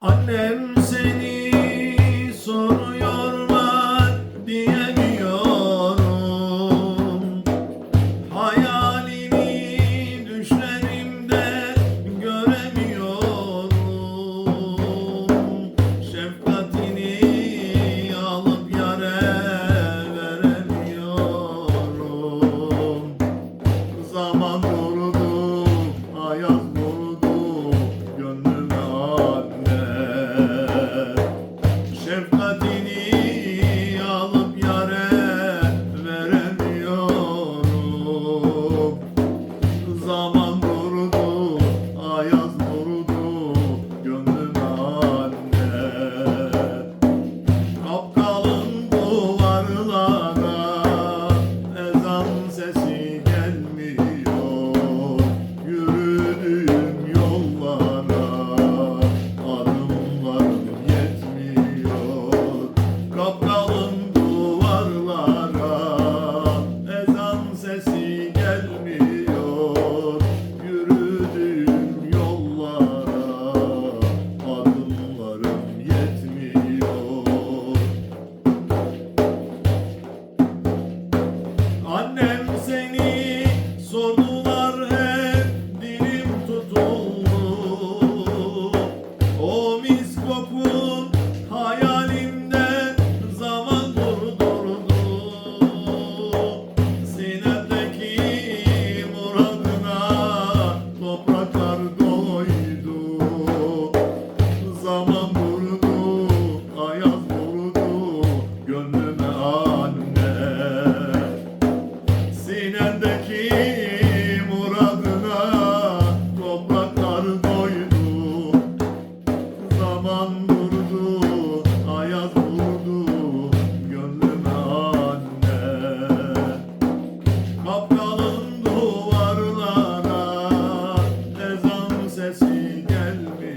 Annem seni soruyorlar diyemiyorum. Hayalini düşlerimde göremiyorum. Şefkatini alıp yare veremiyorum. Zaman sensin gelmiş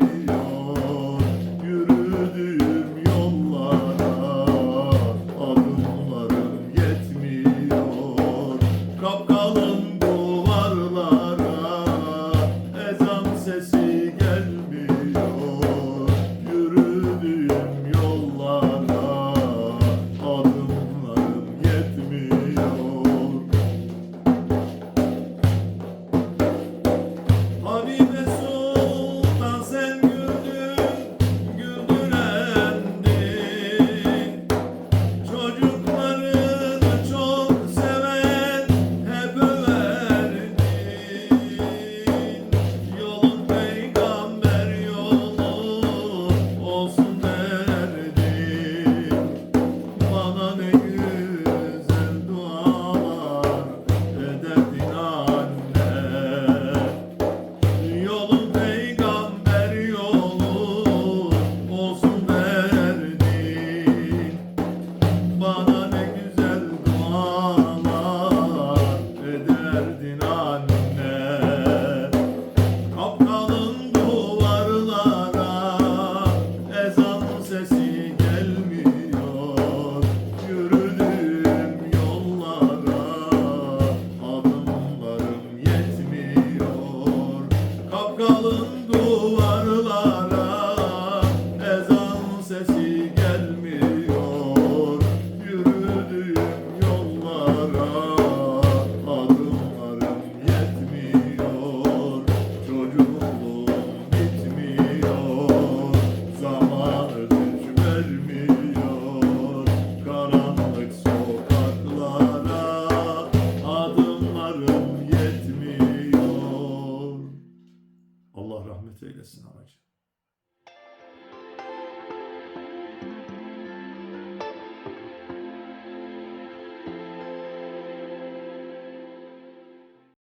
this knowledge.